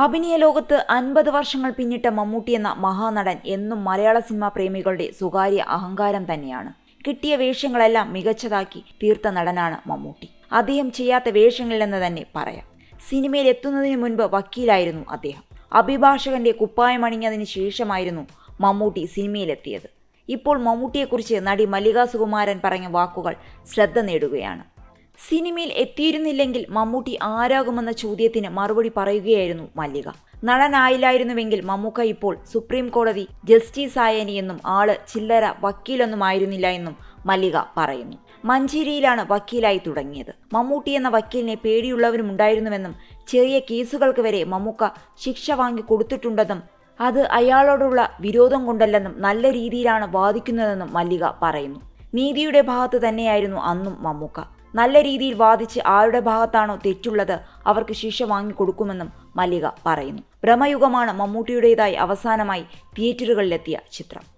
അഭിനയ ലോകത്ത് അൻപത് വർഷങ്ങൾ പിന്നിട്ട മമ്മൂട്ടി എന്ന മഹാനടൻ എന്നും മലയാള സിനിമാ പ്രേമികളുടെ സ്വകാര്യ അഹങ്കാരം തന്നെയാണ്. കിട്ടിയ വേഷങ്ങളെല്ലാം മികച്ചതാക്കി തീർത്ത നടനാണ് മമ്മൂട്ടി. അദ്ദേഹം ചെയ്യാത്ത വേഷങ്ങളിലെന്ന് തന്നെ പറയാം. സിനിമയിൽ എത്തുന്നതിന് മുൻപ് വക്കീലായിരുന്നു അദ്ദേഹം. അഭിഭാഷകന്റെ കുപ്പായമണിഞ്ഞതിന് ശേഷമായിരുന്നു മമ്മൂട്ടി സിനിമയിലെത്തിയത്. ഇപ്പോൾ മമ്മൂട്ടിയെക്കുറിച്ച് നടി മല്ലിക സുകുമാരൻ പറഞ്ഞ വാക്കുകൾ ശ്രദ്ധ നേടുകയാണ്. സിനിമയിൽ എത്തിയിരുന്നില്ലെങ്കിൽ മമ്മൂട്ടി ആരാകുമെന്ന ചോദ്യത്തിന് മറുപടി പറയുകയായിരുന്നു മല്ലിക. നടനായില്ലായിരുന്നുവെങ്കിൽ മമ്മൂക്ക ഇപ്പോൾ സുപ്രീം കോടതി ജസ്റ്റിസ് ആയേനി എന്നും ആൾ ചില്ലറ വക്കീലൊന്നും ആയിരുന്നില്ല എന്നും മല്ലിക പറയുന്നു. മഞ്ചേരിയിലാണ് വക്കീലായി തുടങ്ങിയത്. മമ്മൂട്ടി എന്ന വക്കീലിനെ പേടിയുള്ളവരുമുണ്ടായിരുന്നുവെന്നും ചെറിയ കേസുകൾക്ക് വരെ മമ്മൂക്ക ശിക്ഷ വാങ്ങി കൊടുത്തിട്ടുണ്ടെന്നും അത് അയാളോടുള്ള വിരോധം കൊണ്ടല്ലെന്നും നല്ല രീതിയിലാണ് വാദിക്കുന്നതെന്നും മല്ലിക പറയുന്നു. നീതിയുടെ ഭാഗത്ത് തന്നെയായിരുന്നു അന്നും മമ്മൂക്ക. നല്ല രീതിയിൽ വാദിച്ച് ആരുടെ ഭാഗത്താണോ തെറ്റുള്ളത് അവർക്ക് ശിക്ഷ വാങ്ങിക്കൊടുക്കുമെന്നും മല്ലിക പറയുന്നു. ഭ്രമയുഗമാണ് മമ്മൂട്ടിയുടേതായി അവസാനമായി തിയേറ്ററുകളിലെത്തിയ ചിത്രം.